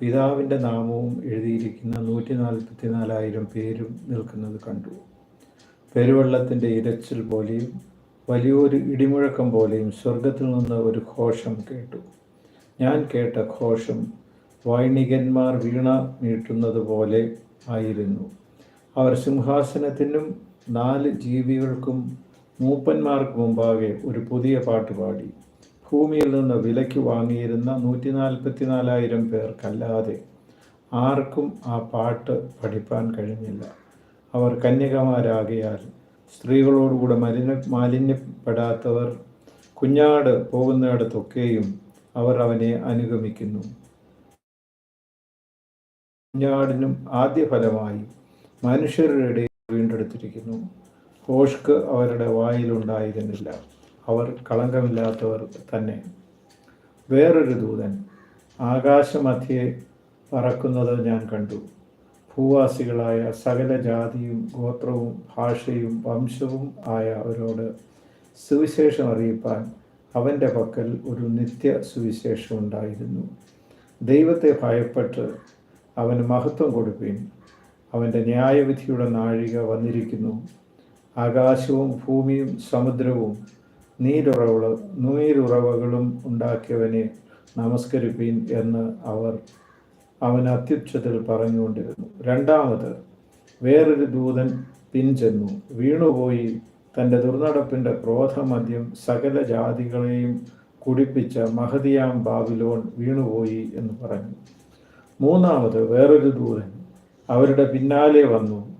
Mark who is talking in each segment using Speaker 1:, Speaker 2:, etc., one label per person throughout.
Speaker 1: പിതാവിന്റെ നാമവും എഴുതിയിരിക്കുന്ന നൂറ്റി നാൽപ്പത്തി നാലായിരം പേരും നിൽക്കുന്നത് കണ്ടു. പെരുവെള്ളത്തിന്റെ ഇരച്ചിൽ പോലെയും വലിയൊരു ഇടിമുഴക്കം പോലെയും സ്വർഗത്തിൽ നിന്ന് ഒരു ഘോഷം കേട്ടു. ഞാൻ കേട്ട ഘോഷം വൈണികന്മാർ വീണ നീട്ടുന്നത് പോലെ ആയിരുന്നു. അവർ സിംഹാസനത്തിനും നാല് ജീവികൾക്കും മൂപ്പന്മാർക്ക് മുമ്പാകെ ഒരു പുതിയ പാട്ട് പാടി. ഭൂമിയിൽ നിന്ന് വിലയ്ക്ക് വാങ്ങിയിരുന്ന നൂറ്റി നാൽപ്പത്തി നാലായിരം പേർക്കല്ലാതെ ആർക്കും ആ പാട്ട് പഠിപ്പാൻ കഴിഞ്ഞില്ല. അവർ കന്യകമാരാകിയാൽ സ്ത്രീകളോടുകൂടെ മലിന മാലിന്യപ്പെടാത്തവർ കുഞ്ഞാട് പോകുന്നിടത്തൊക്കെയും അവർ അവനെ അനുഗമിക്കുന്നു. കുഞ്ഞാടിനും ആദ്യ ഫലമായി മനുഷ്യരുടെ വീണ്ടെടുത്തിരിക്കുന്നു. ഹോഷ്ക്ക് അവരുടെ വായിലുണ്ടായിരുന്നില്ല. അവർ കളങ്കമില്ലാത്തവർ തന്നെ. വേറൊരു ദൂതൻ ആകാശമധ്യേ പറക്കുന്നത് ഞാൻ കണ്ടു. ഭൂവാസികളായ സകല ജാതിയും ഗോത്രവും ഭാഷയും വംശവും ആയ അവരോട് സുവിശേഷം അറിയിപ്പാൻ അവന്റെ പക്കൽ ഒരു നിത്യ സുവിശേഷം ഉണ്ടായിരുന്നു. ദൈവത്തെ ഭയപ്പെട്ട് അവന് മഹത്വം കൊടുപ്പീൻ. അവന്റെ ന്യായവിധിയുടെ നാഴിക വന്നിരിക്കുന്നു. ആകാശവും ഭൂമിയും സമുദ്രവും നീരുറവ നീരുറവകളും ഉണ്ടാക്കിയവനെ നമസ്കരിപ്പീൻ എന്ന് അവർ അവൻ അത്യുച്ഛത്തിൽ പറഞ്ഞുകൊണ്ടിരുന്നു. രണ്ടാമത് വേറൊരു ദൂതൻ പിൻചെന്നു വീണുപോയി തന്റെ ദുർനടപ്പിന്റെ ക്രോധമദ്യം സകല ജാതികളെയും കുടിപ്പിച്ച മഹതിയാം ബാബിലോൺ വീണുപോയി എന്ന് പറഞ്ഞു. മൂന്നാമത് വേറൊരു ദൂതൻ അവരുടെ പിന്നാലെ വന്നു.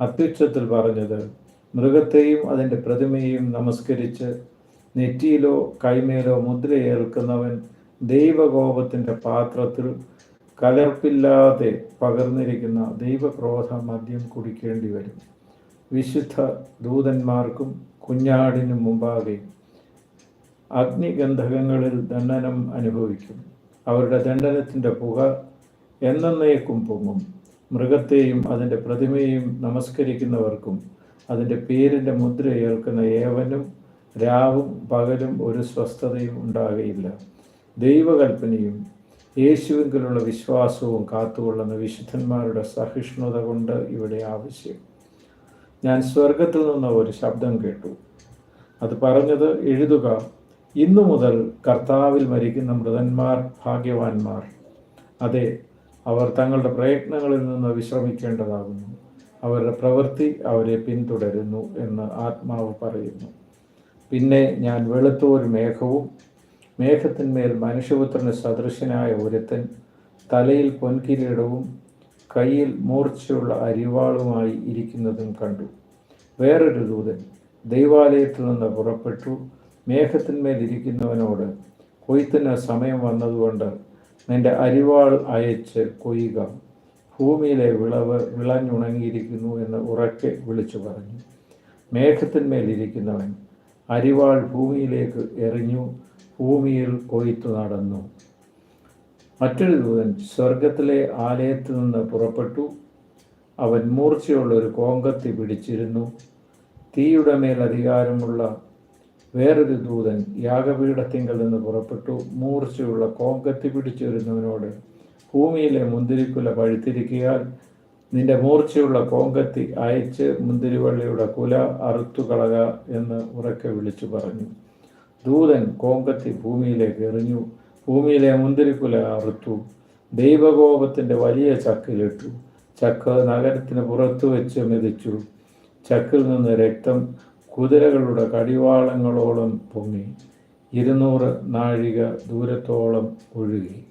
Speaker 1: അത്യുച്ഛത്തിൽ പറഞ്ഞത് മൃഗത്തെയും അതിന്റെ പ്രതിമയെയും നമസ്കരിച്ച് നെറ്റിയിലോ കൈമേലോ മുദ്രയേൽക്കുന്നവൻ ദൈവകോപത്തിന്റെ പാത്രത്തിൽ കലർപ്പില്ലാതെ പകർന്നിരിക്കുന്ന ദൈവക്രോധ മദ്യം കുടിക്കേണ്ടി വരും. വിശുദ്ധ ദൂതന്മാർക്കും കുഞ്ഞാടിനും മുമ്പാകെ അഗ്നിഗന്ധകങ്ങളിൽ ദണ്ഡനം അനുഭവിക്കും. അവരുടെ ദണ്ഡനത്തിന്റെ പുക എന്നേക്കും പൊങ്ങും. മൃഗത്തെയും അതിന്റെ പ്രതിമയെയും നമസ്കരിക്കുന്നവർക്കും അതിന്റെ പേരിന്റെ മുദ്ര ഏൽക്കുന്ന ഏവനും രാവും പകലും ഒരു സ്വസ്ഥതയും ഉണ്ടാകുകയില്ല ദൈവകൽപ്പനയും യേശുവിങ്കിലുള്ള വിശ്വാസവും കാത്തുകൊള്ളുന്ന വിശുദ്ധന്മാരുടെ സഹിഷ്ണുത കൊണ്ട് ഇവിടെ ആവശ്യം. ഞാൻ സ്വർഗത്തിൽ നിന്ന് ഒരു ശബ്ദം കേട്ടു. അത് പറഞ്ഞത് എഴുതുക ഇന്നു മുതൽ കർത്താവിൽ മരിക്കുന്ന മൃതന്മാർ ഭാഗ്യവാന്മാർ. അതെ അവർ തങ്ങളുടെ പ്രയത്നങ്ങളിൽ നിന്ന് വിശ്രമിക്കേണ്ടതാകുന്നു. അവരുടെ പ്രവൃത്തി അവരെ പിന്തുടരുന്നു എന്ന് ആത്മാവ് പറയുന്നു. പിന്നെ ഞാൻ വെളുത്തൊരു മേഘവും മേഘത്തിന്മേൽ മനുഷ്യപുത്രന് സദൃശനായ ഒരുത്തൻ തലയിൽ പൊൻകിരീടവും കയ്യിൽ മൂർച്ചയുള്ള അരിവാളുമായി ഇരിക്കുന്നതും കണ്ടു. വേറൊരു ദൂതൻ ദൈവാലയത്തിൽ നിന്ന് പുറപ്പെട്ടു. മേഘത്തിന്മേൽ ഇരിക്കുന്നവനോട് കൊയ്ത്തിന് സമയം വന്നതുകൊണ്ട് നിന്റെ അരിവാൾ അയച്ച് കൊയ്യുക. ഭൂമിയിലെ വിളവ് വിളഞ്ഞുണങ്ങിയിരിക്കുന്നു എന്ന് ഉറക്കെ വിളിച്ചു പറഞ്ഞു. മേഘത്തിന്മേൽ ഇരിക്കുന്നവൻ അരിവാൾ ഭൂമിയിലേക്ക് എറിഞ്ഞു ഭൂമിയിൽ കൊയ്ത്തു നടന്നു. മറ്റൊരു ദൂതൻ സ്വർഗത്തിലെ ആലയത്തിൽ നിന്ന് പുറപ്പെട്ടു. അവൻ മൂർച്ചയുള്ള ഒരു കോങ്കത്തി പിടിച്ചിരുന്നു. തീയുടെ മേൽ അധികാരമുള്ള വേറൊരു ദൂതൻ യാഗപീഠത്തിങ്കൽ നിന്ന് പുറപ്പെട്ടു. മൂർച്ചയുള്ള കോങ്കത്തി പിടിച്ചിരുന്നവനോട് ഭൂമിയിലെ മുന്തിരിക്കുല പഴുത്തിരിക്കിയാൽ നിന്റെ മൂർച്ചയുള്ള കോങ്കത്തി അയച്ച് മുന്തിരിവള്ളിയുടെ കുല അറുത്തുകളക എന്ന് ഉറക്കെ വിളിച്ചു പറഞ്ഞു. ദൂതൻ കോങ്കത്തി ഭൂമിയിലേക്ക് എറിഞ്ഞു. ഭൂമിയിലെ മുന്തിരിക്കുല അറുത്തു. ദൈവകോപത്തിന്റെ വലിയ ചക്കിലിട്ടു. ചക്ക് നഗരത്തിന് പുറത്തു വെച്ച് മെതിച്ചു. ചക്കിൽ നിന്ന് രക്തം കുതിരകളുടെ കടിവാളങ്ങളോളം പൊങ്ങി. ഇരുന്നൂറ് നാഴിക ദൂരത്തോളം ഒഴുകി.